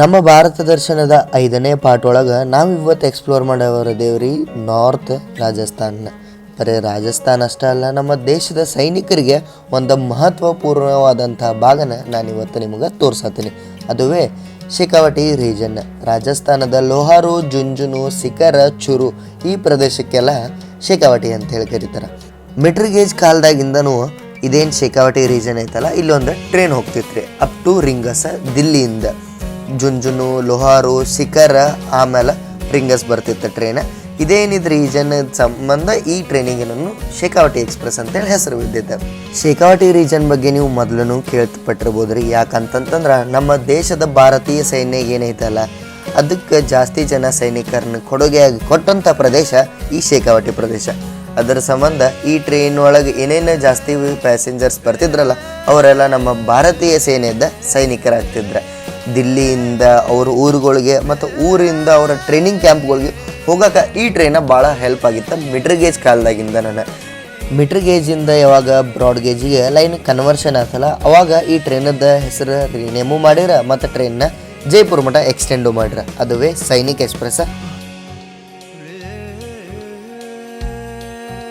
ನಮ್ಮ ಭಾರತ ದರ್ಶನದ ಐದನೇ ಪಾರ್ಟ್ ಒಳಗೆ ನಾವು ಇವತ್ತು ಎಕ್ಸ್ಪ್ಲೋರ್ ಮಾಡವರ ದೇವ್ರಿ ನಾರ್ತ್ ರಾಜಸ್ಥಾನ. ಬರೀ ರಾಜಸ್ಥಾನ ಅಷ್ಟೇ ಅಲ್ಲ, ನಮ್ಮ ದೇಶದ ಸೈನಿಕರಿಗೆ ಒಂದು ಮಹತ್ವಪೂರ್ಣವಾದಂಥ ಭಾಗನ ನಾನು ಇವತ್ತು ನಿಮಗೆ ತೋರ್ಸತ್ತೀನಿ ಅದುವೇ ಶಿಖಾವಟಿ ರೀಜನ್ ರಾಜಸ್ಥಾನದ ಲೋಹಾರು, ಜುಂಜುನು ಸಿಖರ ಚುರು ಈ ಪ್ರದೇಶಕ್ಕೆಲ್ಲ ಶೇಖಾವಟಿ ಅಂತ ಹೇಳಿ ಕರೀತಾರೆ. ಮೆಟ್ರಿಗೇಜ್ ಕಾಲದಾಗಿಂದನೂ ಇದೇನು ಶೇಖಾವಟಿ ರೀಜನ್ ಐತಲ್ಲ, ಇಲ್ಲೊಂದು ಟ್ರೈನ್ ಹೋಗ್ತಿತ್ರಿ ಅಪ್ ಟು ರಿಂಗಸ ದಿಲ್ಲಿಯಿಂದ. ಜುಂಜುನು, ಲೋಹಾರು, ಶಿಖರ, ಆಮೇಲೆ ರಿಂಗಸ್ ಬರ್ತಿತ್ತು ಟ್ರೈನ್ ಇದೇನಿದ್ ರೀಜನ್ ಸಂಬಂಧ? ಈ ಟ್ರೈನಿಂಗ್ ನಾನು ಶೇಖಾವಟಿ ಎಕ್ಸ್ಪ್ರೆಸ್ ಅಂತೇಳಿ ಹೆಸರು ಬಿದ್ದಿದ್ದೆ ಶೇಖಾವಟಿ ರೀಜನ್ ಬಗ್ಗೆ ನೀವು ಮೊದಲು ಕೇಳ್ಪಟ್ಟಿರ್ಬೋದ್ರಿ. ಯಾಕಂತಂತಂದ್ರೆ ನಮ್ಮ ದೇಶದ ಭಾರತೀಯ ಸೈನ್ಯ ಏನೈತಲ್ಲ, ಅದಕ್ಕೆ ಜಾಸ್ತಿ ಜನ ಸೈನಿಕರನ್ನ ಕೊಡುಗೆಯಾಗಿ ಕೊಟ್ಟಂಥ ಪ್ರದೇಶ ಈ ಶೇಖಾವಟಿ ಪ್ರದೇಶ. ಅದರ ಸಂಬಂಧ ಈ ಟ್ರೈನ್ ಒಳಗೆ ಏನೇನು ಜಾಸ್ತಿ ಪ್ಯಾಸೆಂಜರ್ಸ್ ಬರ್ತಿದ್ರಲ್ಲ, ಅವರೆಲ್ಲ ನಮ್ಮ ಭಾರತೀಯ ಸೇನೆಯಿಂದ ಸೈನಿಕರಾಗ್ತಿದ್ರ. ದಿಲ್ಲಿಯಿಂದ ಅವ್ರ ಊರುಗಳಿಗೆ ಮತ್ತು ಊರಿಂದ ಅವರ ಟ್ರೈನಿಂಗ್ ಕ್ಯಾಂಪ್ಗಳಿಗೆ ಹೋಗೋಕೆ ಈ ಟ್ರೈನ ಭಾಳ ಹೆಲ್ಪ್ ಆಗಿತ್ತು ಮೀಟ್ರ್ ಗೇಜ್ ಕಾಲದಾಗಿಂದ ನಾನು ಮಿಟ್ರ್ ಗೇಜಿಂದ ಯಾವಾಗ ಬ್ರಾಡ್ ಗೇಜಿಗೆ ಲೈನ್ ಕನ್ವರ್ಷನ್ ಆತಲ್ಲ, ಅವಾಗ ಈ ಟ್ರೈನದ ಹೆಸರು ರಿನೇಮು ಮಾಡಿರ ಮತ್ತು ಟ್ರೈನ್ನ ಜೈಪುರ ಮಠ ಎಕ್ಸ್ಟೆಂಡು ಮಾಡ್ರ ಅದುವೇ ಸೈನಿಕ್ ಎಕ್ಸ್ಪ್ರೆಸ್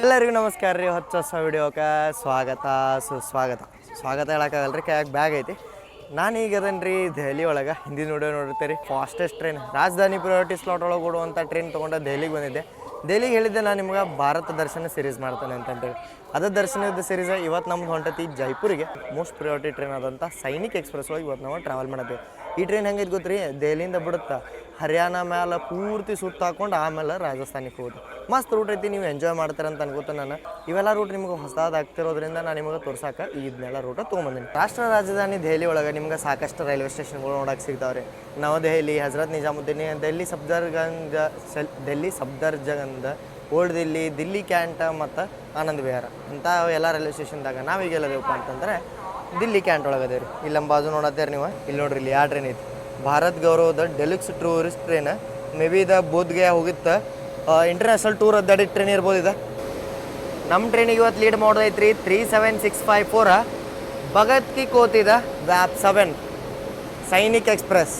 ಎಲ್ಲರಿಗೂ ನಮಸ್ಕಾರ ರೀ, ಹೊಚ್ಚ ಹೊಸ ವಿಡಿಯೋಕ್ಕೆ ಸ್ವಾಗತ, ಸುಸ್ವಾಗತ. ಸ್ವಾಗತ ಹೇಳೋಕ್ಕಾಗಲ್ಲ ರೀ ಬ್ಯಾಗ್ ಐತಿ. ನಾನು ಈಗ ರೀ ದೆಹಲಿ ಒಳಗೆ ನೋಡಿ video ನೋಡಿರ್ತೀರಿ. Fastest train Rajdhani priority slot ಒಳಗೆ ಓಡುವಂಥ ಟ್ರೈನ್ ತೊಗೊಂಡು ದೆಹಲಿಗೆ ಬಂದಿದ್ದೆ. ದೆಹಲಿಗೆ ಹೇಳಿದ್ದೆ ನಾನು ನಿಮ್ಗೆ ಭಾರತ ದರ್ಶನ ಸಿರೀಸ್ ಮಾಡ್ತೇನೆ ಅಂತಂತೇಳಿ. ಅದ ದರ್ಶನದ ಸೀರೀಸ್ ಇವತ್ತು ನಮ್ಗೆ ಹೊಂಟತಿ ಜೈಪುರಿಗೆ. ಮೋಸ್ಟ್ ಪ್ರಿಯಾರಿಟಿ ಟ್ರೈನ್ ಆದಂಥ ಸೈನಿಕ್ ಎಕ್ಸ್ಪ್ರೆಸ್ ಒಳಗೆ ಇವತ್ತು ನಾವು ಟ್ರಾವೆಲ್ ಮಾಡತ್ತೀವಿ. ಈ ಟ್ರೈನ್ ಹೆಂಗೈತೆ ರೀ ದೆಹಲಿಯಿಂದ ಬಿಡುತ್ತಾ ಹರಿಯಾಣ ಮ್ಯಾಲೆ ಪೂರ್ತಿ ಸುತ್ತ ಹಾಕೊಂಡು ಆಮೇಲೆ ರಾಜಸ್ಥಾನಿಗೆ ಹೋದೆ. ಮಸ್ತ್ ರೂಟ್ ಐತಿ, ನೀವು ಎಂಜಾಯ್ ಮಾಡ್ತಾರಂತ ಅನ್ಕೋತ ನಾನು. ಇವೆಲ್ಲ ರೂಟ್ ನಿಮ್ಗೆ ಹೊಸದಾಗ್ತಿರೋದ್ರಿಂದ ನಾನು ನಿಮಗೆ ತೋರ್ಸಾಕ ಇದನ್ನೆಲ್ಲ ರೂಟ ತೊಗೊಂಬಂದಿನಿ. ರಾಷ್ಟ್ರ ರಾಜಧಾನಿ ದೆಹಲಿ ಒಳಗೆ ನಿಮ್ಗೆ ಸಾಕಷ್ಟು ರೈಲ್ವೆ ಸ್ಟೇಷನ್ಗಳು ನೋಡಕ್ಕೆ ಸಿಗ್ತಾವ್ರಿ. ನವದೆಹಲಿ, ಹಜರತ್ ನಿಜಾಮುದ್ದೀನ್, ದೆಹಲಿ ಸಫ್ದರ್ಗಂಜ ಸೆಲ್, ದೆಹಲಿ ಸಫ್ದರ್ಜಗಂದ ಓಲ್ಡ್ ದಿಲ್ಲಿ ದಿಲ್ಲಿ ಕ್ಯಾಂಟ ಮತ್ತು ಆನಂದ್ ವಿಹಾರ. ಇಂಥ ಎಲ್ಲ ರೈಲ್ವೆ ಸ್ಟೇಷನ್ದಾಗ ನಾವೀಗ ಎಲ್ಲದೇವಪ್ಪ ಅಂತಂದ್ರೆ ದಿಲ್ಲಿ ಕ್ಯಾಂಟ್ ಒಳಗೆ ಅದೇವ್ರಿ ಇಲ್ಲಿ ನಮ್ಮ ಬಾಜು ನೋಡತ್ತೇರಿ ನೀವು. ಇಲ್ಲಿ ನೋಡ್ರಿ, ಇಲ್ಲಿ ಯಾವ ಟ್ರೈನ್ ಐತಿ. ಭಾರತ್ ಗೌರವದ deluxe tourist train maybe ಇದು ಬೂದ್ಗೆ ಹೋಗಿತ್ತು ಇಂಟರ್ನ್ಯಾಷನಲ್ ಟೂರ್ ಅದ್ದಾಡಿ ಟ್ರೈನ್ ಇರ್ಬೋದು ಇದು. ನಮ್ಮ ಟ್ರೈನಿಗೆ ಇವತ್ತು lead ಮಾಡೋದೈತ್ರಿ three seven six five four Bhagat ki ಕೋತಿದ ವ್ಯಾಪ್ ಸೆವೆನ್ ಸೈನಿಕ್ ಎಕ್ಸ್ಪ್ರೆಸ್.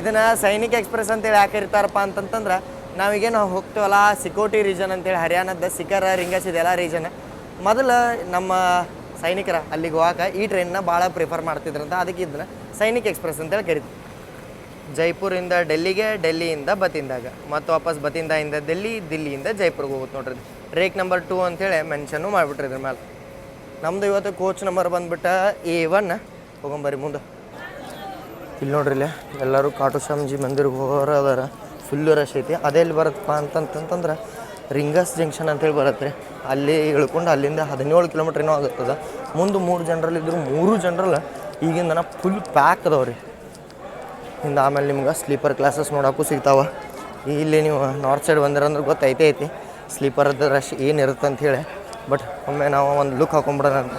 ಇದನ್ನು ಸೈನಿಕ್ ಎಕ್ಸ್ಪ್ರೆಸ್ ಅಂತೇಳಿ ಯಾಕೆ ಇರ್ತಾರಪ್ಪ ಅಂತಂತಂದ್ರೆ, ನಾವೀಗೇನು ಹೋಗ್ತೀವಲ್ಲ ಸಿಕೋಟಿ ರೀಜನ್ ಅಂತೇಳಿ, ಹರಿಯಾಣದ ಸಿಕರ ರಿಂಗಸ್ ಇದೆಲ್ಲ ರೀಜನ್ ಮೊದಲು ನಮ್ಮ ಸೈನಿಕರ ಅಲ್ಲಿಗೆ ಹೋಗಾಕ ಈ ಟ್ರೈನ್ನ ಭಾಳ ಪ್ರಿಫರ್ ಮಾಡ್ತಿದ್ರಂತ, ಅದಕ್ಕೆ ಇದನ್ನ ಸೈನಿಕ್ ಎಕ್ಸ್ಪ್ರೆಸ್ ಅಂತೇಳಿ ಕರಿತೀವಿ. ಜೈಪುರಿಂದ ಡೆಲ್ಲಿಗೆ, ಡೆಲ್ಲಿಯಿಂದ ಬತಿಂದಾಗ. ಮತ್ತು ವಾಪಸ್ ಬತಿಂದಾಯಿಂದ ಡೆಲ್ಲಿ, ದಿಲ್ಲಿಯಿಂದ ಜೈಪುರ್ಗೆ ಹೋಗುತ್ತೆ ನೋಡ್ರಿ ರೇಕ್ ನಂಬರ್ ಟೂ ಅಂತೇಳಿ ಮೆನ್ಷನ್ನು ಮಾಡಿಬಿಟ್ರಿ ಇದ್ರ ಮೇಲೆ ನಮ್ಮದು ಇವತ್ತು ಕೋಚ್ ನಂಬರ್ ಬಂದ್ಬಿಟ್ಟು ಎ ಒನ್. ಹೋಗೊಂಬರ್ರಿ ಮುಂದೆ. ಇಲ್ಲಿ ನೋಡ್ರಿ ಇಲ್ಲೇ ಎಲ್ಲರೂ ಕಾಟು ಸ್ವಾಮೀಜಿ ಮಂದಿರ್ಗೆ ಹೋಗೋರು ಅದಾರ. ಫುಲ್ಲು ರಶ್ ಐತಿ. ಅದೇ ಇಲ್ಲಿ ಬರುತ್ತಪ್ಪ ಅಂತಂತಂತಂದ್ರೆ ರಿಂಗಸ್ ಜಂಕ್ಷನ್ ಅಂತೇಳಿ ಬರುತ್ತೆ ರೀ. ಅಲ್ಲಿ ಇಳ್ಕೊಂಡು ಅಲ್ಲಿಂದ ಹದಿನೇಳು ಕಿಲೋಮೀಟ್ರ್ ಏನೋ ಆಗುತ್ತದೆ. ಮುಂದೆ ಮೂರು ಜನರಲ್ಲಿ ಇದ್ರು, ಮೂರು ಜನರಲ್ಲ ಈಗಿಂದನ ಫುಲ್ ಪ್ಯಾಕ್ ಅದಾವೆ ರೀ ಹಿಂದೆ ಆಮೇಲೆ ನಿಮ್ಗೆ ಸ್ಲೀಪರ್ ಕ್ಲಾಸಸ್ ನೋಡೋಕ್ಕೂ ಸಿಗ್ತಾವ ಇಲ್ಲಿ ನೀವು ನಾರ್ತ್ ಸೈಡ್ ಬಂದಿರಂದ್ರೆ ಗೊತ್ತೈತೆ ಐತಿ ಸ್ಲೀಪರ್ದ ರಶ್ ಏನಿರುತ್ತೆ ಅಂತ ಹೇಳಿ ಬಟ್ ಒಮ್ಮೆ ನಾವು ಒಂದು ಲುಕ್ ಹಾಕೊಂಬಿಡೋಣ ಅಂತ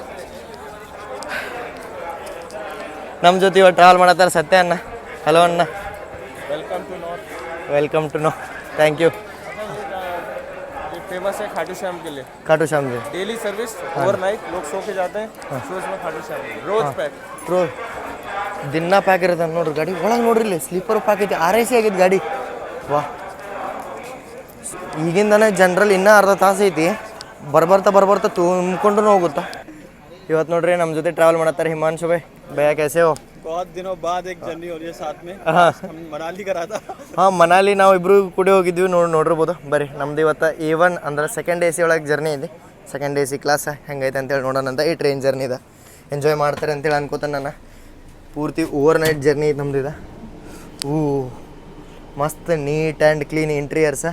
ನಮ್ಮ ಜೊತೆ ಇವಾಗ ಟ್ರಾವೆಲ್ ಮಾಡತ್ತಾರೆ ಸತ್ಯ ಅಣ್ಣ ಹಲೋ ಅಣ್ಣ welcome to North welcome to no thank you ये फेमस है खाटू श्याम के लिए Khatu Shyam ji daily service overnight लोग सो के जाते हैं शूज में खाटू श्याम रोज पैक ಟ್ರೂ ದಿನ ಪ್ಯಾಕ್ ಇರುತ್ತೆ ನೋಡ್ರಿ ಗಾಡಿ ಒಳಗೆ ನೋಡ್ರಿ ಇಲ್ಲಿ ಸ್ಲೀಪರ್ ಪ್ಯಾಕ್ ಐತಿ ಆರ್ ಐ ಸಿ ಆಗೈತಿ ಗಾಡಿ ವಾ ಈಗಿಂದನೇ ಜನರಲ್ ಇನ್ನೂ ಅರ್ಧ ತಾಸು ಐತಿ ಬರ್ಬರ್ತಾ ಬರ್ಬರ್ತಾ ತುಂಬಿಕೊಂಡು ಹೋಗುತ್ತಾ ಇವತ್ತು ನೋಡ್ರಿ ನಮ್ಮ ಜೊತೆ ಟ್ರಾವೆಲ್ ಮಾಡತ್ತಾರೆ ಹಿಮಾಂಶು ಬೈ ಭಯ कैसे हो बहुत दिनों बाद एक जर्नी हो रही है साथ में ಹಾಂ हम मनाली करा था ಹಾಂ ಮನಾಲಿ ನಾವು ಇಬ್ರು ಕೂಡಿ ಹೋಗಿದ್ವಿ ನೋಡಿ ನೋಡಿರ್ಬೋದು ಬರ್ರಿ ನಮ್ದು ಇವತ್ತು ಎ ಒನ್ ಅಂದ್ರೆ ಸೆಕೆಂಡ್ ಎ ಸಿ ಒಳಗೆ ಜರ್ನಿ ಇದೆ ಸೆಕೆಂಡ್ ಎ ಸಿ ಕ್ಲಾಸ್ ಹೆಂಗೈತೆ ಅಂತೇಳಿ ನೋಡೋಣ ಅಂತ ಈ ಟ್ರೈನ್ ಜರ್ನಿ ಇದೆ ಎಂಜಾಯ್ ಮಾಡ್ತಾರೆ ಅಂತೇಳಿ ಅನ್ಕೋತಾನೆ ನಾನು ಪೂರ್ತಿ ಓವರ್ ನೈಟ್ ಜರ್ನಿ ಐತೆ ನಮ್ದು ಇದು. ಹೂ ಮಸ್ತ್ ನೀಟ್ ಆ್ಯಂಡ್ ಕ್ಲೀನ್ ಇಂಟೀರಿಯರ್ಸ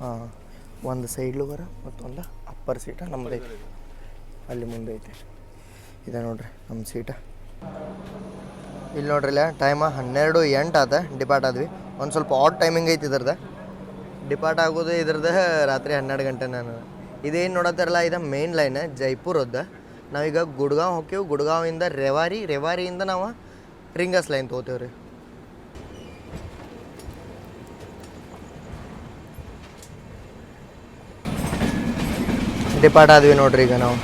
ಹಾಂ, ಒಂದು ಸೈಡ್ ಬರ, ಮತ್ತೊಂದು ಅಪ್ಪರ್ ಸೀಟ ನಮ್ಮದೈತೆ ಅಲ್ಲಿ ಮುಂದೆ ಐತೆ. ಇದೆ ನೋಡ್ರಿ ನಮ್ಮ ಸೀಟ ಇಲ್ಲಿ ನೋಡ್ರಿ ಇಲ್ಲ ಟೈಮ ಹನ್ನೆರಡು ಎಂಟು ಆತ ಡಿಪಾರ್ಟ್ ಆದ್ವಿ. ಒಂದು ಸ್ವಲ್ಪ ಆಡ್ ಟೈಮಿಂಗ್ ಐತಿ ಇದ್ರದ್ದು. ಡಿಪಾರ್ಟ್ ಆಗೋದು ಇದ್ರದ್ದು ರಾತ್ರಿ ಹನ್ನೆರಡು ಗಂಟೆ ನಾನು. ಇದೇನು ನೋಡತ್ತಾರಲ್ಲ, ಇದು ಮೇನ್ ಲೈನ್ ಜೈಪುರದ ನಾವೀಗ ಗುಡ್ಗಾಂವ್ ಹೋಗ್ತೀವಿ ಗುಡ್ಗಾಂವಿಂದ ರೆವಾರಿ, ರೆವಾರಿಯಿಂದ ನಾವು ರಿಂಗಸ್ ಲೈನ್ ತೊಗೋತೀವಿ ರೀ. ಡಿಪಾರ್ಟ್ ಆದ್ವಿ ನೋಡ್ರಿ ಈಗ ನಾವು.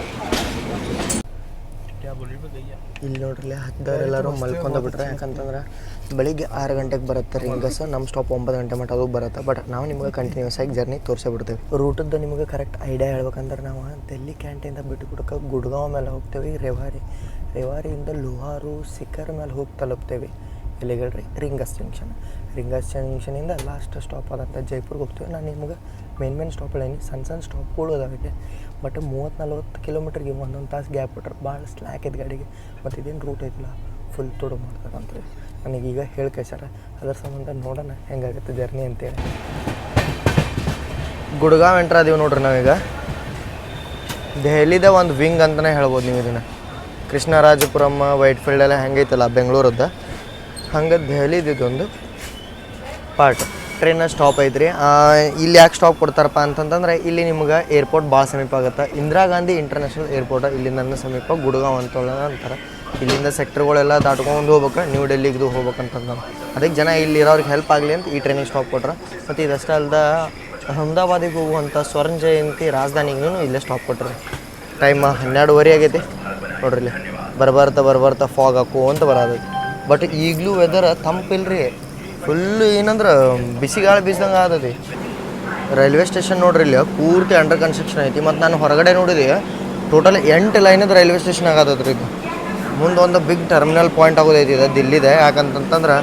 ಇಲ್ಲಿ ನೋಡ್ರಿ ಹತ್ತದವರೆಲ್ಲರೂ ಮಲ್ಕೊಂಡ ಬಿಟ್ರೆ ಯಾಕಂತಂದ್ರೆ ಬೆಳಿಗ್ಗೆ ಆರು ಗಂಟೆಗೆ ಬರುತ್ತೆ ರಿಂಗಸ್ ನಮ್ಮ ಸ್ಟಾಪ್ ಒಂಬತ್ತು ಗಂಟೆ ಮಟ್ಟ ಅದು ಬರುತ್ತೆ. ಬಟ್ ನಾವು ನಿಮಗೆ ಕಂಟಿನ್ಯೂಸ್ ಆಗಿ ಜರ್ನಿ ತೋರಿಸೇ ಬಿಡ್ತೇವೆ. ರೂಟದ್ದು ನಿಮಗೆ ಕರೆಕ್ಟ್ ಐಡಿಯಾ ಹೇಳ್ಬೇಕಂದ್ರೆ ನಾವು ಡೆಲ್ಲಿ ಕ್ಯಾಂಟೀನ್ದ ಬಿಟ್ಟು ಬಿಡಕ್ಕೆ ಗುಡ್ಗಾಂವ್ ಮೇಲೆ ಹೋಗ್ತೇವೆ ರೇವಾರಿ. ರೇವಾರಿಯಿಂದ ಲೋಹಾರು ಸಿಕ್ಕರ್ ಮೇಲೆ ಹೋಗಿ ತಲುಪ್ತೇವೆ. ಎಲ್ಲಿಗೆ ಹೇಳ್ರಿ ರಿಂಗಸ್ ಜಂಕ್ಷನ್ ರಿಂಗಸ್ ಜಂಕ್ಷನಿಂದ ಲಾಸ್ಟ್ ಸ್ಟಾಪ್ ಆದಂಥ ಜೈಪುರ್ಗೆ ಹೋಗ್ತೇವೆ. ನಾನು ನಿಮ್ಗೆ ಮೇನ್ ಮೇನ್ ಸ್ಟಾಪ್ ಹೇಳೀನಿ ಸಣ್ಣ ಸಣ್ಣ ಸ್ಟಾಪ್ಗಳು ಅದಾವೆ ಬಟ್ ಮೂವತ್ತು ನಲ್ವತ್ತು ಕಿಲೋಮೀಟ್ರಿಗೆ ಒಂದೊಂದು ತಾಸು ಗ್ಯಾಪ್ ಬಿಟ್ರೆ ಭಾಳ ಸ್ಲ್ಯಾಕ್ ಇದೆ ಗಾಡಿಗೆ. ಮತ್ತು ಇದೇನು ರೂಟ್ ಐತಿಲ್ಲ ಫುಲ್ ತೊಡು ಮಾಡ್ತಾರಂತ್ರಿ ನನಗೀಗ ಹೇಳಿ ಕಳ್ಸ್ಯಾರ. ಅದ್ರ ಸಂಬಂಧ ನೋಡೋಣ ಹೆಂಗಾಗುತ್ತೆ ಜರ್ನಿ ಅಂತೇಳಿ. ಗುಡ್ಗಾಂವ್ ಎಂಟ್ರ್ ಅದೀವಿ ನೋಡ್ರಿ ನಾವೀಗ. ದೆಹಲಿದ ಒಂದು ವಿಂಗ್ ಅಂತಲೇ ಹೇಳ್ಬೋದು ನೀವು ಇದನ್ನು. ಕೃಷ್ಣರಾಜಪುರಮ್ಮ ವೈಟ್ ಫೀಲ್ಡ್ ಎಲ್ಲ ಹೆಂಗೈತಲ್ಲ, ಬೆಂಗಳೂರದ್ದು. ಹಂಗೆ ದೆಹಲಿದ ಇದೊಂದು ಪಾರ್ಟ್ ಟ್ರೈನ ಸ್ಟಾಪ್ ಐತ್ರಿ. ಇಲ್ಲಿ ಯಾಕೆ ಸ್ಟಾಪ್ ಕೊಡ್ತಾರಪ್ಪ ಅಂತಂತಂದ್ರೆ ಇಲ್ಲಿ ನಿಮ್ಗೆ ಏರ್ಪೋರ್ಟ್ ಭಾಳ ಸಮೀಪ ಆಗುತ್ತೆ. ಇಂದಿರಾ ಗಾಂಧಿ ಇಂಟರ್ನ್ಯಾಷನಲ್ ಏರ್ಪೋರ್ಟ್ ಇಲ್ಲಿಂದ ಸಮೀಪ ಗುಡ್ಗಾಂವ್ ಅಂತ ಅಂತಾರೆ. ಇಲ್ಲಿಂದ ಸೆಕ್ಟರ್ಗಳೆಲ್ಲ ದಾಟ್ಕೊಂಡು ಹೋಗ್ಬೇಕು ನ್ಯೂ ಡೆಲ್ಲಿಗೆ ಹೋಗ್ಬೇಕಂತಂದ್ರೆ ಅದಕ್ಕೆ ಜನ ಇಲ್ಲಿ ಇರೋರಿಗೆ ಹೆಲ್ಪ್ ಆಗಲಿ ಅಂತ ಈ ಟ್ರೈನಿಗೆ ಸ್ಟಾಪ್ ಕೊಟ್ರೆ. ಮತ್ತು ಇದಷ್ಟೇ ಅಲ್ದ ಅಹಮದಾಬಾದಿಗೆ ಹೋಗುವಂಥ ಸ್ವರ್ಣ ಜಯಂತಿ ರಾಜಧಾನಿಗೂ ಇಲ್ಲೇ ಸ್ಟಾಪ್ ಕೊಟ್ರಿ. ಟೈಮ್ ಹನ್ನೆರಡುವರೆ ಆಗೈತಿ. ನೋಡ್ರಿ ಇಲ್ಲಿ. ಬರ್ಬರ್ತಾ ಬರ್ಬರ್ತಾ ಫಾಗ್ ಹಾಕು ಅಂತ ಬರೋದೈತಿ. ಬಟ್ ಈಗಲೂ ವೆದರ್ ತಂಪಿಲ್ರಿ. ಫುಲ್ಲು ಏನಂದ್ರೆ ಬಿಸಿ ಗಾಳಿ ಬೀಸ್ದಂಗೆ ಆದದಿ. ರೈಲ್ವೆ ಸ್ಟೇಷನ್ ನೋಡ್ರಿ ಇಲ್ಲಿ, ಪೂರ್ತಿ ಅಂಡರ್ ಕನ್ಸ್ಟ್ರಕ್ಷನ್ ಐತಿ. ಮತ್ತು ನಾನು ಹೊರಗಡೆ ನೋಡಿದೆ ಟೋಟಲ್ ಎಂಟು ಲೈನದ ರೈಲ್ವೆ ಸ್ಟೇಷನ್ ಆಗತ್ತದ್ರಿ ಇದು. ಮುಂದೆ ಒಂದು ಬಿಗ್ ಟರ್ಮಿನಲ್ ಪಾಯಿಂಟ್ ಆಗೋದೈತಿ ಇದು, ದಿಲ್ಲಿದೆ. ಯಾಕಂತಂತಂದ್ರೆ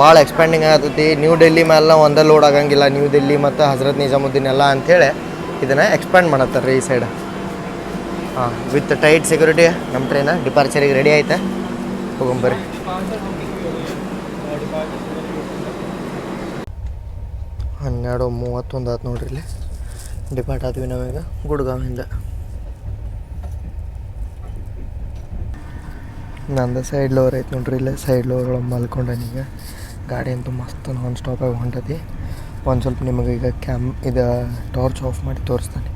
ಭಾಳ ಎಕ್ಸ್ಪ್ಯಾಂಡಿಂಗ್ ಆಗತೈತಿ ನ್ಯೂ ಡೆಲ್ಲಿ ಮೇಲೆ ಒಂದೇ ಲೋಡ್ ಆಗಂಗಿಲ್ಲ. ನ್ಯೂ ಡೆಲ್ಲಿ ಮತ್ತು ಹಜರತ್ ನಿಜಾಮುದ್ದೀನ್ ಎಲ್ಲ ಅಂಥೇಳಿ ಇದನ್ನು ಎಕ್ಸ್ಪ್ಯಾಂಡ್ ಮಾಡತ್ತಾರೆ ಈ ಸೈಡ್ ಹಾಂ ವಿತ್ ಟೈಟ್ ಸೆಕ್ಯೂರಿಟಿ ನಮ್ಮ ಟ್ರೈನ ಡಿಪಾರ್ಚರಿಗೆ ರೆಡಿ ಐತೆ. ಹೋಗೊಂಬರ್ರಿ ಹನ್ನೆರಡು ಮೂವತ್ತೊಂದು ಆಯ್ತು ನೋಡ್ರಿ ಇಲ್ಲಿ. ಡಿಪಾರ್ಟ್ ಆದ್ವಿ ನಾವೀಗ ಗುಡ್ಗಾವಿಂದ. ನಂದು ಸೈಡ್ ಲೋರ್ ಐತೆ ನೋಡ್ರಿ ಇಲ್ಲೇ. ಸೈಡ್ ಲೋರ್ ಒಳಗೆ ಮಲ್ಕೊಂಡನೀಗ ಗಾಡಿ ಅಂತೂ ಮಸ್ತ್ ನಾನ್ ಸ್ಟಾಪಾಗಿ ಹೊಂಟತಿ. ಒಂದು ಸ್ವಲ್ಪ ನಿಮಗೆ ಈಗ ಕ್ಯಾಮ್ ಇದು ಟಾರ್ಚ್ ಆಫ್ ಮಾಡಿ ತೋರಿಸ್ತಾನೆ.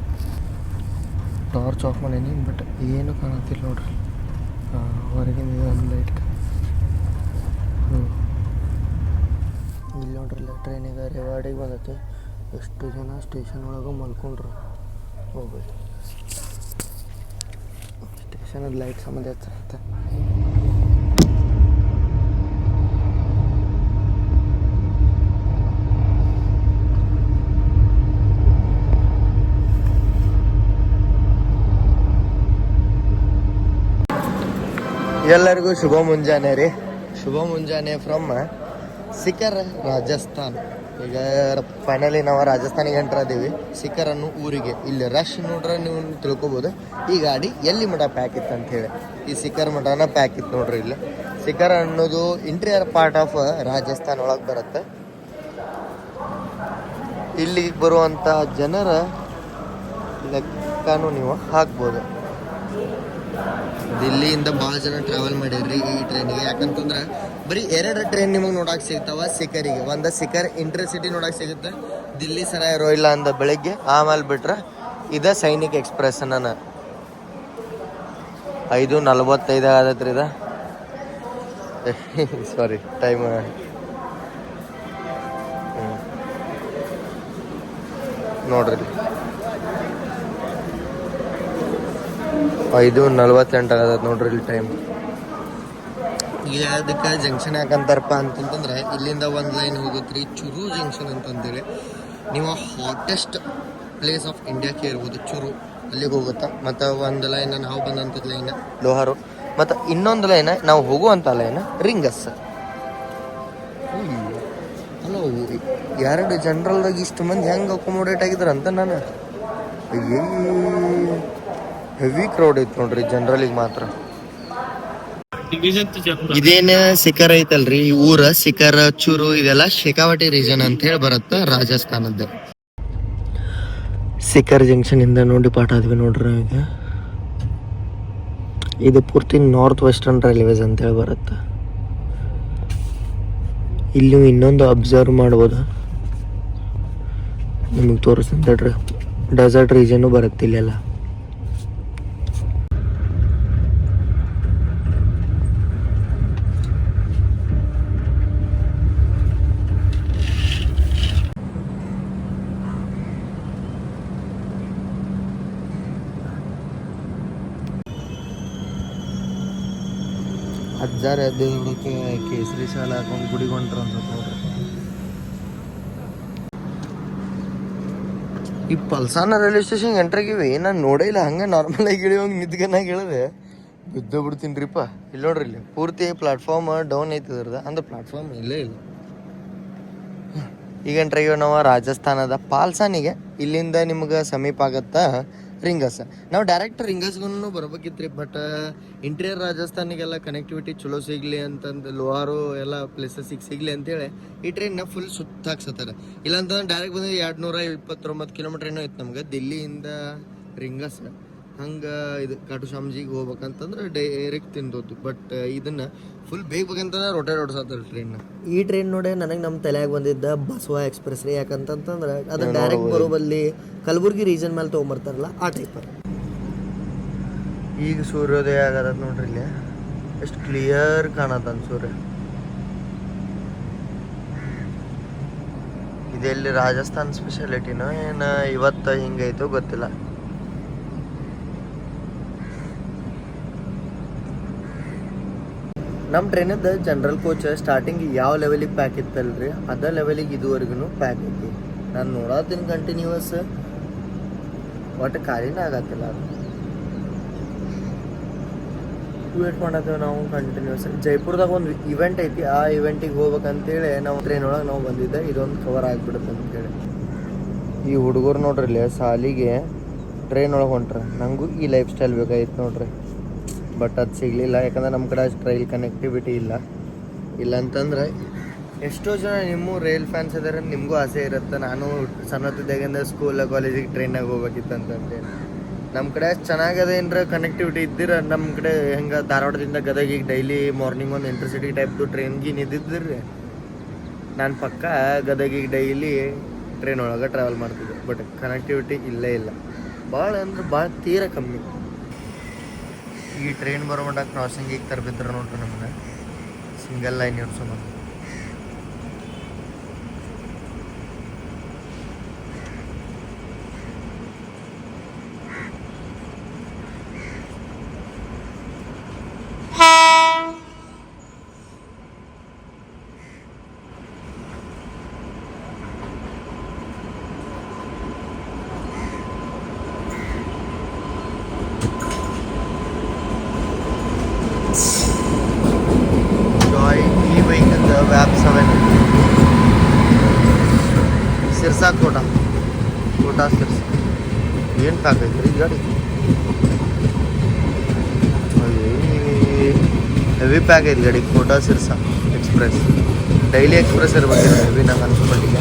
ಟಾರ್ಚ್ ಆಫ್ ಮಾಡೀನಿ ಬಟ್ ಏನು ಕಾಣತ್ತಿಲ್ಲ ನೋಡ್ರಿ. ಹೊರಗಿಂದ ಒಂದು ಲೈಟ್ ಹ್ಞೂ ನೋಡ್ರಲ್ಲ ಟ್ರೈನಿಗೆ ರೇವಾಡಿಗೆ ಬಂದೈತಿ. ಎಷ್ಟು ಜನ ಸ್ಟೇಷನ್ ಒಳಗೆ ಮಲ್ಕೊಂಡ್ರು. ಹೋಗ್ಬೋದು ಸ್ಟೇಷನ್ ಲೈಟ್ ಸಂಬಂಧ ಹತ್ತಿರತ್ತೆ ಎಲ್ಲರಿಗೂ ಶುಭ ಮುಂಜಾನೆ ರೀ. ಶುಭ ಮುಂಜಾನೆ ಫ್ರಮ್ ಸಿಕರ್ ರಾಜಸ್ಥಾನ್. ಈಗ ಫೈನಲಿ ನಾವು ರಾಜಸ್ಥಾನಿಗೆ ಎಂಟರ್ ಅದೀವಿ ಸಿಖರ್ ಅನ್ನೋ ಊರಿಗೆ. ಇಲ್ಲಿ ರಶ್ ನೋಡ್ರೆ ನೀವು ತಿಳ್ಕೊಬೋದು. ಈ ಗಾಡಿ ಎಲ್ಲಿ ಮಠ ಪ್ಯಾಕ್ ಇತ್ತು ಅಂತ ಹೇಳಿ. ಈ ಸಿಖರ್ ಮಠನ ಪ್ಯಾಕ್ ಇತ್ತು ನೋಡ್ರಿ ಇಲ್ಲಿ. ಸಿಖರ್ ಅನ್ನೋದು ಇಂಟೀರಿಯರ್ ಪಾರ್ಟ್ ಆಫ್ ರಾಜಸ್ಥಾನ್ ಒಳಗೆ ಬರುತ್ತೆ. ಇಲ್ಲಿಗೆ ಬರುವಂಥ ಜನರ ಲೆಕ್ಕನೂ ನೀವು ಹಾಕ್ಬೋದು. ದಿಲ್ಲಿಯಿಂದ ಭಾಳ ಜನ ಟ್ರಾವೆಲ್ ಮಾಡಿರಿ ಈ ಟ್ರೈನಿಗೆ ಯಾಕಂತಂದ್ರೆ ಬರೀ ಎರಡು ಟ್ರೈನ್ ನಿಮಗೆ ನೋಡಕ್ಕೆ ಸಿಗ್ತಾವ, ಸಿಕರಿಗೆ. ಒಂದು ಸಿಕರ್ ಇಂಟರ್ಸಿಟಿ ನೋಡಕ್ಕೆ ಸಿಗುತ್ತೆ. ದಿಲ್ಲಿ ಸರ ಇರೋ ಇಲ್ಲ ಅಂದ ಬೆಳಿಗ್ಗೆ, ಆಮೇಲೆ ಬಿಟ್ರೆ ಇದ ಸೈನಿಕ್ ಎಕ್ಸ್ಪ್ರೆಸ್ ನಾನು. ಐದು ನಲ್ವತ್ತೈದು ಆಗತ್ರಿ ಇದ. ಸಾರಿ ಟೈಮ್ ನೋಡ್ರಿ ಐದು ನಲ್ವತ್ತೆಂಟು ಆಗದ ನೋಡ್ರಿ ಇಲ್ಲಿ ಟೈಮ್ ಈಗ ಅದಕ್ಕೆ ಜಂಕ್ಷನ್ ಯಾಕಂತಾರಪ್ಪ ಅಂತಂತಂದ್ರೆ ಇಲ್ಲಿಂದ ಒಂದು ಲೈನ್ ಹೋಗುತ್ತೆ ಚುರು ಜಂಕ್ಷನ್ ಅಂತಂದೇಳಿ. ನೀವು ಹಾಟೆಸ್ಟ್ ಪ್ಲೇಸ್ ಆಫ್ ಇಂಡಿಯಾಕ್ಕೆ ಇರ್ಬೋದು ಚುರು. ಅಲ್ಲಿಗೆ ಹೋಗುತ್ತಾ? ಮತ್ತು ಒಂದು ಲೈನ್ ನಾವು ಬಂದಂಥ ಲೈನ್ ಲೋಹಾರು. ಮತ್ತು ಇನ್ನೊಂದು ಲೈನ್ ನಾವು ಹೋಗುವಂಥ ಲೈನ್ ರಿಂಗಸ್. ಹಲೋ ಎರಡು ಜನರಲ್ದಾಗ ಇಷ್ಟು ಮಂದಿ ಹೆಂಗೆ ಅಕೊಮೋಡೇಟ್ ಆಗಿದ್ರು ಅಂತ ನಾನು? ಅಯ್ಯೇ ಹೆವಿ ಕ್ರೌಡ್ ಐತ್ ನೋಡ್ರಿ ಜನರಲಿಗೆ ಮಾತ್ರ. ಇದೇನ ಸಿಕರ್ ಐತಲ್ರಿ? ಈ ಊರ ಸಿಕರ್ ಚೂರು ಇದೆಲ್ಲ ಶೇಖಾವಟಿ ರೀಜನ್ ಅಂತ ಹೇಳಿ ಬರುತ್ತೆ ರಾಜಸ್ಥಾನದ ಸಿಕರ್ ಜಂಕ್ಷನ್ ಇಂದ ನೋಡಿ ಪಾಠ ಆದ್ವಿ ನೋಡ್ರಿ ಈಗ ಇದು ಪೂರ್ತಿ ನಾರ್ತ್ ವೆಸ್ಟರ್ನ್ ರೈಲ್ವೇಸ್ ಅಂತ ಹೇಳಿ ಬರುತ್ತೆ. ಇಲ್ಲಿ ಇನ್ನೊಂದು ಅಬ್ಸರ್ವ್ ಮಾಡ್ಬೋದು? ನಿಮಗೆ ತೋರಿಸ್ತೇನೆ ಡೆಸರ್ಟ್ ರೀಜನ್ ಬರುತ್ತೆ ಇಲ್ಲೆಲ್ಲ. ಅಜ್ಜಾರ ದೇವ್ರಕ್ಕೆ ಕೇಸರಿ ಶಾಲ ಹಾಕೊಂಡು ಗುಡಿಗೆ ಹೊಂಟ್ರ ಅನ್ಸುತ್ತೆ ನೋಡ್ರಿ. ಈ ಪಲ್ಸಾನ ರೈಲ್ವೆ ಸ್ಟೇಷನ್ ಎಂಟ್ರಾಗಿವೆ ನಾನು ನೋಡೇ ಇಲ್ಲ. ಹಂಗೆ ನಾರ್ಮಲ್ ಆಗಿ ಇಳಿಯೋಂಗೆ ನಿದ್ಗನಾಗ ಹೇಳಿದೆ ಬಿದ್ದು ಬಿಡ್ತೀನಿ ಇಲ್ಲಿ ನೋಡ್ರಿ ಇಲ್ಲಿ ಪೂರ್ತಿ ಪ್ಲಾಟ್ಫಾರ್ಮ್ ಡೌನ್ ಐತಿ ಇದ್ರದ ಅಂದ್ರೆ ಪ್ಲಾಟ್ಫಾರ್ಮ್ ಇಲ್ಲೇ ಇಲ್ಲ. ಈಗ ಎಂಟ್ರಾಗಿವೆ ನಾವು ರಾಜಸ್ಥಾನದ ಪಾಲ್ಸಾನಿಗೆ. ಇಲ್ಲಿಂದ ನಿಮ್ಗೆ ಸಮೀಪ ಆಗತ್ತಾ ರಿಂಗಸ್ ನಾವು ಡೈರೆಕ್ಟ್ ರಿಂಗಸ್ಗೂ ಬರ್ಬೇಕಿತ್ರಿ ಬಟ್ ಇಂಟೀರಿಯರ್ ರಾಜಸ್ಥಾನಿಗೆಲ್ಲ ಕನೆಕ್ಟಿವಿಟಿ ಚಲೋ ಸಿಗ್ಲಿ ಅಂತಂದು ಲೋಹಾರು ಎಲ್ಲ ಪ್ಲೇಸಸ್ಸಿಗೆ ಸಿಗ್ಲಿ ಅಂತೇಳಿ ಈ ಟ್ರೈನ್ನ ಫುಲ್ ಸುತ್ತಾಕ್ಸತ್ತಾರ ಇಲ್ಲಾಂತಂದ್ರೆ ಡೈರೆಕ್ಟ್ ಬಂದ್ರೆ ಎರಡು ನೂರ ಇಪ್ಪತ್ತೊಂಬತ್ತು ಕಿಲೋಮೀಟ್ರ್ ಏನೋ ಐತೆ ನಮ್ಗೆ, ದಿಲ್ಲಿಯಿಂದ ರಿಂಗಸ್ ಹಂಗೆ ಇದು ಕಾಟು ಶಾಮ್ಜಿಗೆ ಹೋಗ್ಬೇಕಂತಂದ್ರೆ ಡೈರೆಕ್ಟ್ ತಿಂದೋದು ಬಟ್ ಇದನ್ನ ಫುಲ್ ಬೇಗ ಬೇಕಂತಂದ್ರೆ ರೊಟೇಟ್ ಓಡಿಸತ್ತಾರ ಟ್ರೈನ್ ಈ ಟ್ರೈನ್ ನೋಡಿ ನನಗೆ ನಮ್ಮ ತಲೆಯಾಗ ಬಂದಿದ್ದ ಬಸವ ಎಕ್ಸ್ಪ್ರೆಸ್ ರೀ. ಯಾಕಂತಂತಂದ್ರೆ ಅದು ಡೈರೆಕ್ಟ್ ಬರೋಬಲ್ಲಿ ಕಲಬುರ್ಗಿ ರೀಜನ್ ಮೇಲೆ ತೊಗೊಂಬರ್ತಾರಲ್ಲ ಆ ಟೈಪ್ ಈಗ ಸೂರ್ಯೋದಯ ಆಗದ ನೋಡ್ರಿ ಇಲ್ಲಿ. ಎಷ್ಟು ಕ್ಲಿಯರ್ ಕಾಣತ್ತ ಸೂರ್ಯ. ಇದೆಲ್ಲಿ ರಾಜಸ್ಥಾನ್ ಸ್ಪೆಷಾಲಿಟಿನೋ ಏನು ಇವತ್ತು ಹಿಂಗೈತೋ ಗೊತ್ತಿಲ್ಲ. ನಮ್ಮ ಟ್ರೈನದ್ದು ಜನರಲ್ ಕೋಚ್ ಸ್ಟಾರ್ಟಿಂಗ್ ಯಾವ ಲೆವೆಲಿಗೆ ಪ್ಯಾಕ್ ಇತ್ತಲ್ರಿ? ಅದ ಲೆವೆಲಿಗೆ ಇದುವರೆಗೂ ಪ್ಯಾಕ್ ಐತಿ. ನಾನು ನೋಡತ್ತೀನಿ ಕಂಟಿನ್ಯೂಸ್ ಒಟ್ಟು ಖಾಲಿನೇ ಆಗತ್ತಿಲ್ಲ ಅದು. ವೇಟ್ ಮಾಡತ್ತೇವೆ ನಾವು ಕಂಟಿನ್ಯೂಸ್ ಜೈಪುರದಾಗ ಒಂದು ಇವೆಂಟ್ ಐತಿ. ಆ ಇವೆಂಟಿಗೆ ಹೋಗ್ಬೇಕಂತೇಳಿ ನಾವು ಟ್ರೈನ್ ಒಳಗೆ ನಾವು ಬಂದಿದ್ದೆ. ಇದೊಂದು ಕವರ್ ಆಗಿಬಿಡುತ್ತೆ ಅಂತೇಳಿ. ಈ ಹುಡುಗರು ನೋಡ್ರಿ ಸಾಲಿಗೆ ಟ್ರೈನ್ ಒಳಗೆ ಹೊಂಟ್ರ. ನನಗೂ ಈ ಲೈಫ್ ಸ್ಟೈಲ್ ಬೇಕಾಗಿತ್ತು ನೋಡ್ರಿ. ಬಟ್ ಅದು ಸಿಗಲಿಲ್ಲ, ಯಾಕಂದ್ರೆ ನಮ್ಮ ಕಡೆ ಅಷ್ಟು ರೈಲ್ ಕನೆಕ್ಟಿವಿಟಿ ಇಲ್ಲ. ಇಲ್ಲ ಅಂತಂದ್ರೆ ಎಷ್ಟೋ ಜನ ನಿಮ್ಮ ರೈಲ್ ಫ್ಯಾನ್ಸ್ ಇದಾರೆ, ನಿಮಗೂ ಆಸೆ ಇರುತ್ತೆ. ನಾನು ಸಣ್ಣದಿದ್ದಾಗಿಂದ ಸ್ಕೂಲ್ ಕಾಲೇಜಿಗೆ ಟ್ರೈನಾಗ ಹೋಗಬೇಕಿತ್ತು ಅಂತಂತೇಳಿ ನಮ್ಮ ಕಡೆ ಅಷ್ಟು ಚೆನ್ನಾಗದ ಏನರ ಕನೆಕ್ಟಿವಿಟಿ ಇದ್ದಿರ? ನಮ್ಮ ಕಡೆ ಹೆಂಗೆ ಧಾರವಾಡದಿಂದ ಗದಗಿಗೆ ಡೈಲಿ ಮಾರ್ನಿಂಗ್ ಒಂದು ಇಂಟರ್ಸಿಟಿ ಟೈಪ್ದು ಟ್ರೈನ್ಗೆ ನಿದ್ದಿದ್ರಿ ನಾನು ಪಕ್ಕ ಗದಗಿಗೆ ಡೈಲಿ ಟ್ರೈನ್ ಒಳಗೆ ಟ್ರಾವೆಲ್ ಮಾಡ್ತಿದ್ದೆ ಬಟ್ ಕನೆಕ್ಟಿವಿಟಿ ಇಲ್ಲೇ ಇಲ್ಲ. ಭಾಳ ಅಂದ್ರೆ ಭಾಳ ತೀರ ಕಮ್ಮಿ. ಈ ಟ್ರೈನ್ ಬರೋ ಮಟ್ಟ ಕ್ರಾಸಿಂಗಿಗೆ ತರಬಿದ್ರು ನೋಡ್ರಿ ನಮ್ಮನ್ನ ಸಿಂಗಲ್ ಲೈನ್ ಇಡ್ಸೋ ಜಾಯ್ ಈ ಬೈಕಿಂದ ವ್ಯಾಪ್ ಸೆವೆನ್ ಸಿರ್ಸಾ ಕೋಟ ಕೋಟ ಸಿರ್ಸಾ ಐತ್ರಿ ಈ ಗಾಡಿ ಹೆವಿ ಪ್ಯಾಕ್ ಐತಿ ಗಾಡಿ Kota Sirsa express daily express ಇರ್ಬೇಕು ಹೆವಿ ನಂಗೆ ಅನ್ಸ್ಕೊಂಡಿದ್ದೆ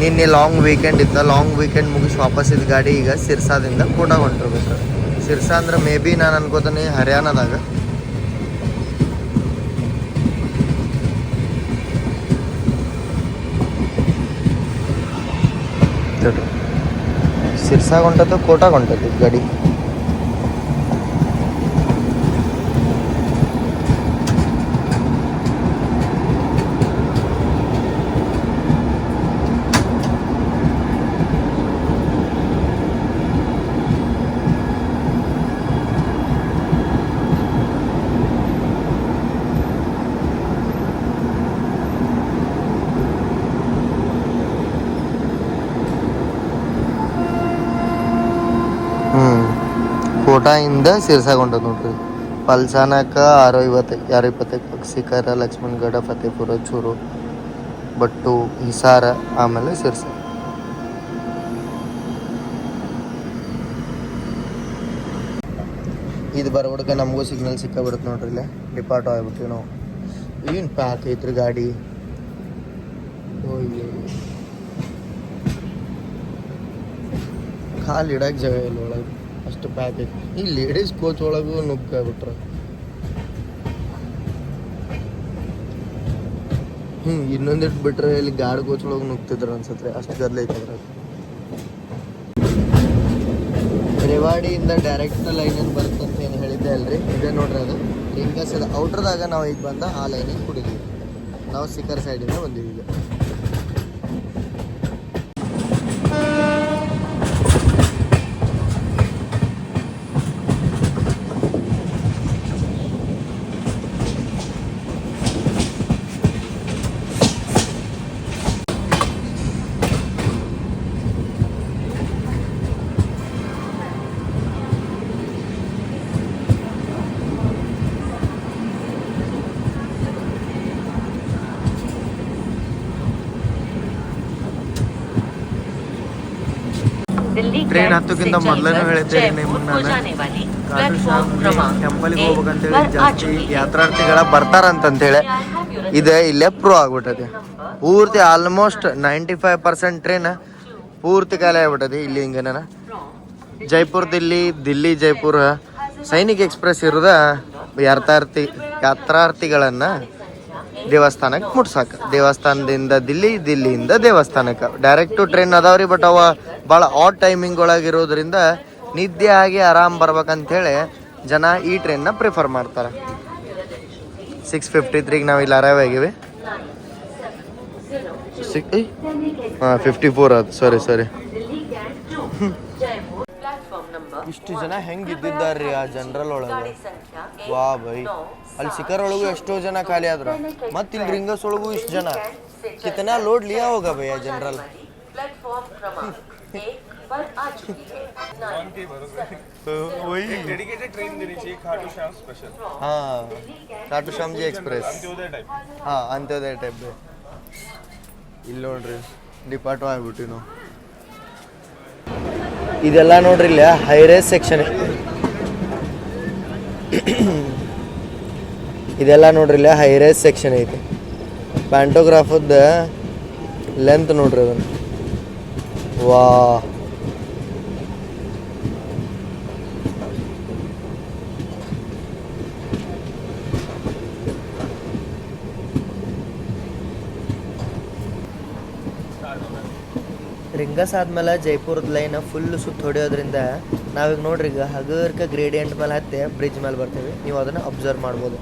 ನಿನ್ನೆ ಲಾಂಗ್ ವೀಕೆಂಡ್ ಇತ್ತ ಲಾಂಗ್ ವೀಕೆಂಡ್ ಮುಗಿಸಿ ವಾಪಸ್ ಇದ್ದ ಗಾಡಿ ಈಗ ಸಿರ್ಸಾದಿಂದ ಕೋಟಾ ಹೊಂಟಿರ್ಬೇಕು ಸಿರ್ಸಾ ಅಂದ್ರೆ ಮೇ ಬಿ ನಾನು ಅನ್ಕೋತೀನಿ ಹರಿಯಾಣದಾಗ ಸಿರ್ಸಾಗ సిర్సాగుంటుందో కోటాగుంటుంది గడి. ಕೋಟಾಯಿಂದ ಸಿರ್ಸಾಗ ಹೊಂಟದ ನೋಡ್ರಿ. ಪಲ್ಸಾನಕ ಆರು ಐವತ್ತೈದು ಆರು ಇಪ್ಪತ್ತೈದು ಲಕ್ಷ್ಮಣ್ ಲಕ್ಷ್ಮಣಗಡ, ಫತೇಪುರ, ಚೂರು, ಬಟ್ಟು, ಹಿಸಾರ, ಆಮೇಲೆ ಸಿರ್ಸ. ಇದು ಬರೋಡ್ಕ ನಮಗೂ ಸಿಗ್ನಲ್ ಸಿಕ್ಕಾಬಿಡುತ್ತೆ ನೋಡ್ರಿ ಇಲ್ಲೇ. ಡಿಪಾರ್ಟ್ ಆಗ್ಬಿಟ್ಟು ನಾವು. ಏನು ಪ್ಯಾಕ್ ಐತ್ರಿ ಗಾಡಿ? ಕಾಲು ಇಡಕ್ಕೆ ಜಾಗ ಇಲ್ಲ ಒಳಗೆ. ಅಷ್ಟು ಪ್ಯಾಕ್ ಐತಿ. ಈ ಲೇಡೀಸ್ ಕೋಚ್ ಒಳಗೂ ನುಗ್ಗಾಗ್ಬಿಟ್ರ ಹ್ಞೂ ಇನ್ನೊಂದಿಟ್ಟು ಬಿಟ್ರೆ ಇಲ್ಲಿ ಗಾಡಿ ಕೋಚ್ ಒಳಗೆ ನುಗ್ತಿದ್ರು ಅನ್ಸತ್ರೆ ಅಷ್ಟು ಗದ್ಲ ಐತೆ ಅದ್ರಾಗ ರೇವಾಡಿಯಿಂದ ಡೈರೆಕ್ಟ್ ಲೈನ್ ಏನು ಬರುತ್ತೆ ಅಂತ ಏನು ಹೇಳಿದ್ದೆ ಅಲ್ರಿ? ಇದೆ ನೋಡ್ರಿ ಅದು. ರಿಂಗಸ್ ಅದು ಔಟ್ರದಾಗ ನಾವು ಈಗ ಬಂದ ಆ ಲೈನಿಗೆ ಕುಡಿದೀವಿ. ನಾವು ಸಿಕ್ಕರ್ ಸೈಡಿಂದ ಬಂದೀವಿ ಈಗ. ಟ್ರೈನ್ ಹತ್ತಕ್ಕಿಂತ ಮೊದಲೇ ಹೇಳಿದ್ದೇನೆ ನಿಮ್ಮನ್ನ ನಾನು. ಹೋಗ್ಬೇಕಂತ ಹೇಳಿ ಟೆಂಪಲ್ಗೆ ಜಾಸ್ತಿ ಯಾತ್ರಾರ್ಥಿಗಳ ಬರ್ತಾರಂತಂತೇಳಿ. ಇದೆ ಇಲ್ಲೇ ಪ್ರೂವ್ ಆಗ್ಬಿಟ್ಟದೆ. ಪೂರ್ತಿ almost ninety five percent train ಪೂರ್ತಿ ಖಾಲಿ ಆಗ್ಬಿಟ್ಟದೆ ಇಲ್ಲಿ ಹಿಂಗೇನ ಜೈಪುರ್ ದಿಲ್ಲಿ ದಿಲ್ಲಿ ಜೈಪುರ. ಸೈನಿಕ್ ಎಕ್ಸ್ಪ್ರೆಸ್ ಇರೋದ ಯಾತ್ರಾರ್ಥಿ ಯಾತ್ರಾರ್ಥಿಗಳನ್ನ ದೇವಸ್ಥಾನಕ್ಕೆ ಮುಟ್ಸಾಕ. ದೇವಸ್ಥಾನದಿಂದ ದಿಲ್ಲಿ, ದಿಲ್ಲಿಯಿಂದ ದೇವಸ್ಥಾನಕ್ಕೆ. ಡೈರೆಕ್ಟು ಟ್ರೈನ್ ಅದಾವ್ರಿ ಬಟ್ ಅವ ಭಾಳ ಆಟ್ ಟೈಮಿಂಗ್ ಒಳಗಿರೋದ್ರಿಂದ ನಿದ್ದೆ ಆಗಿ ಆರಾಮ್ ಬರ್ಬೇಕಂತೇಳಿ ಜನ ಈ ಟ್ರೈನ್ನ ಪ್ರಿಫರ್ ಮಾಡ್ತಾರೆ. ಸಿಕ್ಸ್ ಫಿಫ್ಟಿ ತ್ರೀಗೆ ನಾವು ಇಲ್ಲಿ ಅರೈವ್ ಆಗಿವಿ. ಸಿಕ್ ಹಾಂ ಫಿಫ್ಟಿ ಫೋರ್ ಅದು ಸರಿ ಸಾರಿ ಇಷ್ಟು ಜನ ಹೆಂಗೆ ಇದ್ದಿದ್ದಾರ್ರಿ ಆ ಜನರಲ್ ಒಳಗೆ ವಾ ಬೈ ಅಲ್ಲಿ ಸಿಕರ್ ಒಳಗೂ ಎಷ್ಟೋ ಜನ ಖಾಲಿ ಆದ್ರು ಮತ್ತೆ ಇಲ್ಲಿ ರಿಂಗಸ್ ಒಳಗೂ ಇಷ್ಟು ಜನ ಕಿತನಾ ಲೋಡ್ ಲಿಯಾ ಹೋಗ ಭೈ ಆ ಜನರಲ್ डेडिकेटेड ट्रेन देनी चाहिए खाटू श्याम स्पेशल ಹಾಂ tattoo Shyamji express Antyodaya type ಹಾಂ ಅಂತ್ಯೋದಯ ಟೈಪ್ ಇಲ್ಲಿ ನೋಡ್ರಿ ಡಿಪಾರ್ಟ್ ಆಗ್ಬಿಟ್ಟಿವಿ ನಾವು ಇದೆಲ್ಲ ನೋಡ್ರಿ ಇಲ್ಲ ಹೈರೇಸ್ ಸೆಕ್ಷನ್ ಇದೆಲ್ಲ ನೋಡ್ರಿ ಇಲ್ಲ ಹೈರೇಸ್ ಸೆಕ್ಷನ್ ಐತಿ. ಪ್ಯಾಂಟೋಗ್ರಾಫದ ಲೆಂತ್ ನೋಡ್ರಿ ಅದನ್ನು. ವಾ. ರಿಂಗಸ್ ಆದ್ಮೇಲೆ ಜೈಪುರದ ಲೈನ್ ಫುಲ್ ಸುತ್ತ ಹೊಡೆಯೋದ್ರಿಂದ ನಾವೀಗ ನೋಡ್ರಿ ಈಗ ಹಗರ್ಕ ಗ್ರೇಡಿಯಂಟ್ ಮೇಲೆ ಹತ್ತಿ ಬ್ರಿಡ್ಜ್ ಮೇಲೆ ಬರ್ತೀವಿ. ನೀವು ಅದನ್ನು ಅಬ್ಸರ್ವ್ ಮಾಡ್ಬೋದು.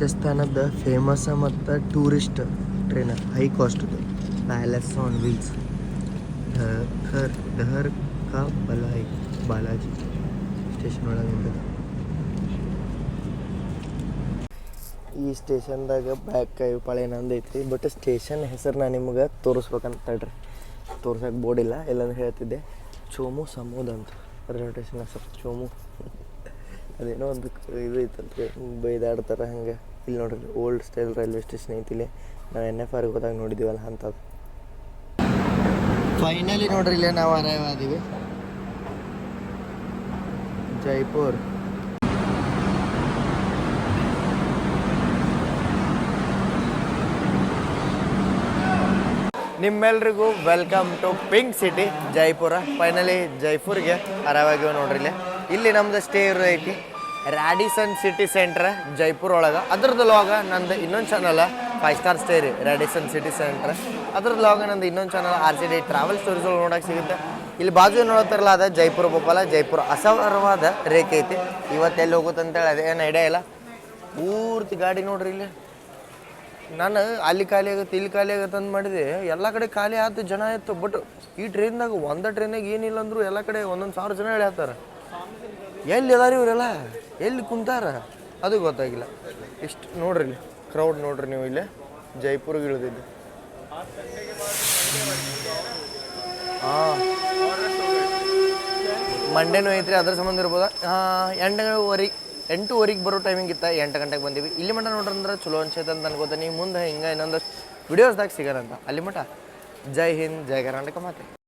ರಾಜಸ್ಥಾನದ ಫೇಮಸ್ ಮತ್ತು ಟೂರಿಸ್ಟ್ ಟ್ರೈನ್ ಹೈ ಕಾಸ್ಟ್ದು ಪ್ಯಾಲೆಸ್ ಆನ್ ವೀಲ್ಸ್ ಧರ್ ಧರ್ ಕಾ ಬಲಾಯ್, ಬಾಲಾಜಿ. ಸ್ಟೇಷನ್ ಒಳಗಿಂದ. ಈ ಸ್ಟೇಷನ್ದಾಗ ಬ್ಯಾಕ್ ಕೈ ಪಾಳೆ ನಂದು ಐತಿ. ಬಟ್ ಸ್ಟೇಷನ್ ಹೆಸರು ನಾನು ನಿಮ್ಗೆ ತೋರಿಸ್ಬೇಕಂತ ತಡ್ರಿ ತೋರ್ಸಕ್ಕೆ ಬೋರ್ಡ್ ಇಲ್ಲ ಎಲ್ಲಂದ್ರೆ ಹೇಳ್ತಿದ್ದೆ. ಚೋಮು ಸಮೂದ್ ಅಂತ. ರೈಲ್ವೆ ಸ್ಟೇಷನ್ ಹೆಸರು ಚೋಮು. ಅದೇನೋ ಒಂದು ಇದು ಐತಂತ, ಬೈದಾಡ್ತಾರೆ ಹಂಗೆ. ಇಲ್ಲಿ ನೋಡ್ರಿ ಓಲ್ಡ್ ಸ್ಟೈಲ್ ರೈಲ್ವೆ ಸ್ಟೇಷನ್ ಐತಿ ಇಲ್ಲಿ. ನಾವು ಎನ್ ಎಫ್ ಆರ್ಗೆ ಹೋದಾಗ ನೋಡಿದ್ದೀವಲ್ಲ ಅಂಥದ್ದು ಫೈನಲಿ ನೋಡ್ರಿ, ಇಲ್ಲೇ ನಾವು ಅರೈವ್ ಆದೀವಿ. ಜೈಪುರ್. ನಿಮ್ಮೆಲ್ರಿಗೂ welcome to pink city Jaipur. Finally ಜೈಪುರ್ಗೆ ಅರವಾಗಿವೆ ನೋಡ್ರಿ ಇಲ್ಲಿ. ಇಲ್ಲಿ ನಮ್ದು ಸ್ಟೇ ಇರೋ ಐತಿ. ರ್ಯಾಡಿಸನ್ ಸಿಟಿ ಸೆಂಟ್ರ್ ಜೈಪುರ ಒಳಗೆ. ಅದ್ರದ್ದು ಲಾಗ ನಂದು ಇನ್ನೊಂದು ಚಾನಲ್ ಫೈವ್ ಸ್ಟಾರ್ ಸ್ಟೇ ರೀ ರ್ಯಾಡಿಸನ್ ಸಿಟಿ ಸೆಂಟ್ರ್ ಅದ್ರದ್ದು ಲಾಗ ನಂದು ಇನ್ನೊಂದು channel R C D travel stories ಒಳಗೆ ನೋಡಕ್ಕೆ ಸಿಗುತ್ತೆ. ಇಲ್ಲಿ ಬಾಜು ನೋಡತ್ತಾರಲ್ಲ, ಅದ ಜೈಪುರ ಗೋಪಾಲ ಜೈಪುರ ಅಸವರವಾದ ರೇಖೆ ಐತಿ. ಇವತ್ತು ಎಲ್ಲಿ ಹೋಗುತ್ತೆ ಅಂತೇಳಿ ಅದೇನು ಐಡಿಯಾ ಇಲ್ಲ. ಪೂರ್ತಿ ಗಾಡಿ ನೋಡ್ರಿ ಇಲ್ಲಿ. ನಾನು ಅಲ್ಲಿ ಖಾಲಿ ಆಗುತ್ತೆ, ಇಲ್ಲಿ ಖಾಲಿ ಆಗುತ್ತೆ ಅಂತ ಮಾಡಿದೆ. ಎಲ್ಲ ಕಡೆ ಖಾಲಿ ಆಯ್ತು ಜನ ಆಯಿತು ಬಟ್ ಈ ಟ್ರೈನ್ದಾಗ ಒಂದೇ ಟ್ರೈನಾಗ ಏನಿಲ್ಲ ಅಂದರೂ ಎಲ್ಲ ಕಡೆ ಒಂದೊಂದು ಸಾವಿರ ಜನ ಹೇಳ್ತಾರೆ ಎಲ್ಲಿ ಅದಾರ ಇವರೆಲ್ಲ? ಎಲ್ಲಿ ಕುಂತಾರ? ಅದು ಗೊತ್ತಾಗಿಲ್ಲ. ಇಷ್ಟು ನೋಡ್ರಿ ಇಲ್ಲಿ ಕ್ರೌಡ್ ನೋಡ್ರಿ ನೀವು ಇಲ್ಲಿ. ಜೈಪುರ್ಗೆ ಇಳಿದಿದ್ದು. ಹಾಂ. ಮಂಡೇನೂ ಐತ್ರಿ, ಅದ್ರ ಸಂಬಂಧ ಇರ್ಬೋದ? ಎಂಟುವರೆಗೆ ಎಂಟೂವರೆಗೆ ಬರೋ ಟೈಮಿಂಗ್ ಇತ್ತ, ಎಂಟು ಗಂಟೆಗೆ ಬಂದೀವಿ. ಇಲ್ಲಿ ಮಟ ನೋಡ್ರಿ ಅಂದ್ರೆ ಚಲೋ ಅನ್ಸೈತೆ ಅಂತ ಅನ್ಕೋತೀನಿ. ಮುಂದೆ ಹಿಂಗೆ ಇನ್ನೊಂದಷ್ಟು ವಿಡಿಯೋಸ್ದಾಗ ಸಿಗೋಣಂತ ಅಲ್ಲಿ ಮಟ ಜೈ ಹಿಂದ್, ಜೈ ಕರ್ನಾಟಕ ಮಾತೆ.